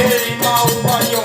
Hey, now, why you